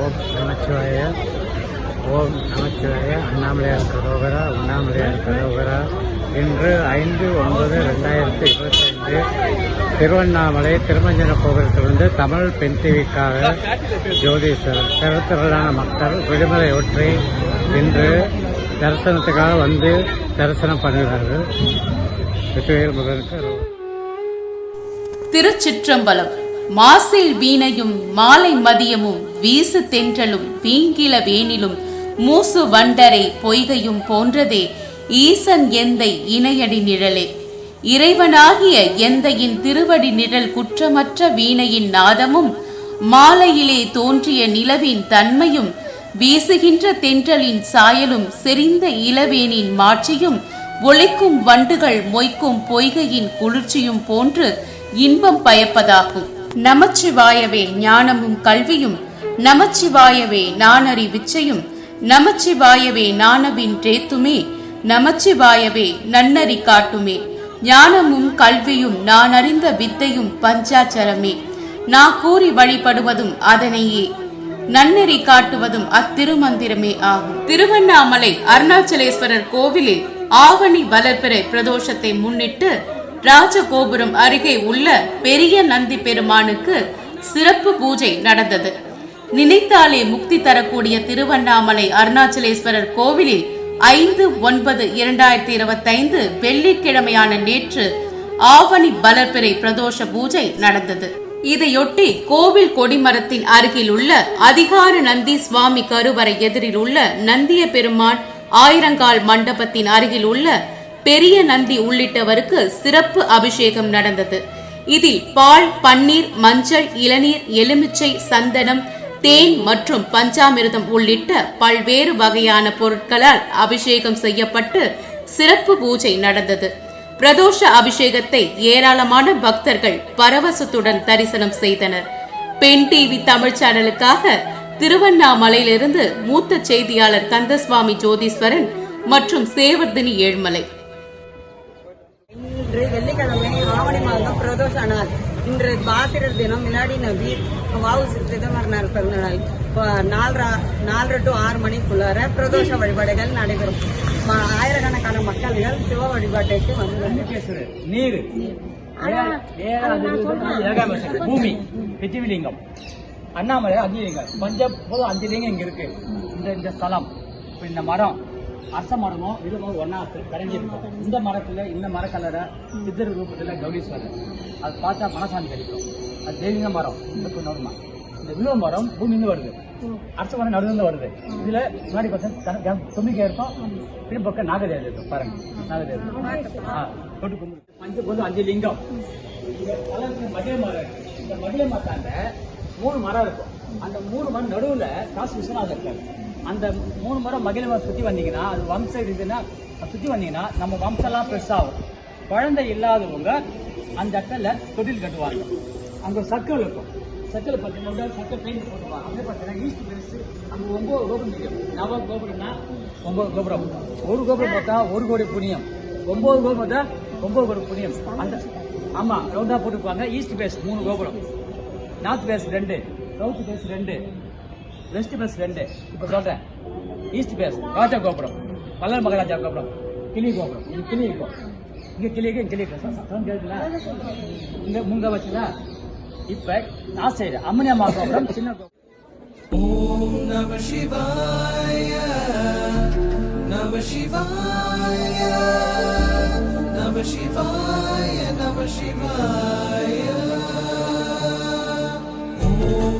ஓம் நமச்சிவாய ஓம் நமச்சிவாய அண்ணாமலையார் கரோகரா உண்ணாமலையார் கரோகரா இன்று ஐந்து ஒன்பது ரெண்டாயிரத்தி இருபத்தைந்து திருவண்ணாமலை திருமஞ்சன கோபுரத்திலிருந்து தமிழ் பெண் டிவிக்காக ஜோதீஸ்வரர் திறத்திரளான மக்கள் விடுமுறை ஒற்றி இன்று தரிசனத்துக்காக வந்து தரிசனம் பண்ணுகிறார்கள். திருச்சிற்றம்பலம். மாசில் வீணையும் மாலை மதியமும் வீசு தென்றலும் வீங்கில வேணிலும் மூசு வண்டரை பொய்கையும் போன்றதே ஈசன் எந்தை இணையடி நிழலே. இறைவனாகிய எந்தையின் திருவடி நிழல் குற்றமற்ற வீணையின் நாதமும் மாலையிலே தோன்றிய நிலவின் தன்மையும் வீசுகின்ற தென்றலின் சாயலும் செறிந்த இளவேனின் மாட்சியும் ஒழிக்கும் வண்டுகள் மொய்க்கும் பொய்கையின் குளிர்ச்சியும் போன்று இன்பம் பயப்பதாகும். நமச்சிவாயவே ஞானமும் கல்வியும் நமச்சிவாயவே நானறி விச்சையும் நமச்சிவாயவே நானவின் ரேத்துமே நமச்சிவாயவே நன்னறி காட்டுமே. ஞானமும் கல்வியும் நான் அறிந்த வித்தையும் பஞ்சாச்சரமே. நான் கூறி வழிபடுவதும் அதனையே. நன்னெறி காட்டுவதும் அத்திருமந்திரமே ஆகும். திருவண்ணாமலை அருணாச்சலேஸ்வரர் கோவிலில் ஆவணி வளர்பிறை பிரதோஷத்தை முன்னிட்டு ராஜகோபுரம் அருகே உள்ள பெரிய நந்தி பெருமானுக்கு சிறப்பு பூஜை நடந்தது. நினைத்தாலே முக்தி தரக்கூடிய திருவண்ணாமலை அருணாச்சலேஸ்வரர் கோவிலில் ஐந்து ஒன்பது இரண்டாயிரத்தி இருபத்தைந்து வெள்ளிக்கிழமையான நேற்று ஆவணி வளர்பிறை பிரதோஷ பூஜை நடந்தது. இதையொட்டி கோவில் கொடிமரத்தின் அருகில் உள்ள அதிகார நந்தி சுவாமி கருவறை எதிரில் உள்ள நந்திய பெருமான் ஆயிரங்கால் மண்டபத்தின் அருகில் உள்ள பெரிய நந்தி உள்ளிட்டவருக்கு சிறப்பு அபிஷேகம் நடந்தது. இதில் பால் பன்னீர் மஞ்சள் இளநீர் எலுமிச்சை சந்தனம் தேன் மற்றும் பஞ்சாமிர்தம் உள்ளிட்ட பல்வேறு வகையான பொருட்களால் அபிஷேகம் செய்யப்பட்டு சிறப்பு பூஜை நடந்தது. பிரதோஷ அபிஷேகத்தை ஏராளமான பக்தர்கள் பரவசத்துடன் தரிசனம் செய்தனர். பெண் டிவி தமிழ் சேனலுக்காக திருவண்ணாமலையிலிருந்து மூத்த செய்தியாளர் கந்தசுவாமி ஜோதீஸ்வரன் மற்றும் சேவர்தினி ஏழ்மலை. வெள்ளிக்கிழமை ஆவணி மாதம் பிரதோஷ நாள் இன்று பாசிரர் தினம் மிலாடி நபி வாவு சிதம்பரம் நாள் பிறந்த நாள் நாலரை நாலரை டு ஆறு மணிக்குள்ளார பிரதோஷ வழிபாடுகள் நடைபெறும். ஆயிரக்கணக்கான மக்கள்கள் சிவ வழிபாட்டுக்கு வந்து நீர். பூமி பிருத்திவிலிங்கம். அண்ணாமலை பஞ்ச போதும் அஞ்சு லிங்கம் இங்க இருக்கு. இந்த இந்த ஸ்தலம். இப்ப இந்த மரம் அரச மரமும் இதுவும் ஒன்னா கரைஞ்சிருக்கும் இந்த மரத்துல இந்த மரக்கலரை சித்தர் ரூபத்துல கௌரீஸ்வரர். அது பார்த்தா மனசாந்தி கிடைக்கும் அது தெய்வீக மரம் நடுமா இந்த விழுவ மரம் பூமியிலிருந்து வருது. அரச மரம் நடுவில் வருது. இதுல முன்னாடி பார்த்தா தும்பிக்கை இருக்கும். பின் பக்கம் இருக்கும். பாருங்க. நாகதேவதை ஆ, தொட்டு கும்பிடு. அஞ்சு லிங்கம். இங்க பலருக்கு மகிழ மரம். இந்த மகிழ மரத்தாண்ட மூணு மரம் இருக்கும். அந்த மூணு மரம் நடுவுல காசு விஸ்வநாதர் இருக்காரு அந்த மூணு மரம் மகிழ மரம் வந்தீங்கன்னா அது வம்ச இதுன்னா சுற்றி வந்தீங்கன்னா நம்ம வம்சம்லாம் பெருசாகும் குழந்தை இல்லாதவங்க அந்த இடத்துல தொட்டில் கட்டுவாங்க. அங்கே ஒரு சர்க்கிள் இருக்கும் சர்க்கிள் பார்த்தீங்கன்னா சர்க்கிள் பெயிண்ட் போட்டுவாங்க அப்படியே பார்த்தீங்கன்னா ஈஸ்ட் பெருசு அங்கே ஒம்பது கோபுரம் தெரியும். நவ கோபுரம்னா ஒம்பது கோபுரம். ஒரு கோபுரம் பார்த்தா ஒரு கோடி புண்ணியம். ஒம்பது கோபுரம் பார்த்தா ஒம்பது கோடி புண்ணியம். அந்த ஆமாம் ரவுண்டாக போட்டுருப்பாங்க. ஈஸ்ட் பேஸ் மூணு கோபுரம். நார்த் பேஸ் ரெண்டு. சவுத் பேஸ் ரெண்டு. வெஸ்ட் பெஸ்ட் ரெண்டு இப்போ சொல்கிறேன் ஈஸ்ட் பேஸ் ராஜா கோபுரம் பல்லர் மகாராஜா கோபுரம் கிளி கோபுரம் இது கிளி இருக்கும் இங்கே கிளி இருக்கு கிளி இருக்கும் சத்தம் கேட்கல இங்கே முங்க வச்சுதா இப்போ நான் செய்கிறேன் அம்மனி அம்மா கோபுரம் சின்ன கோபுரம் ஓம் நம சிவாய நம சிவாய நம சிவாய நம சிவாய ஓம்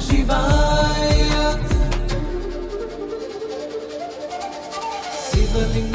живая. Сила ты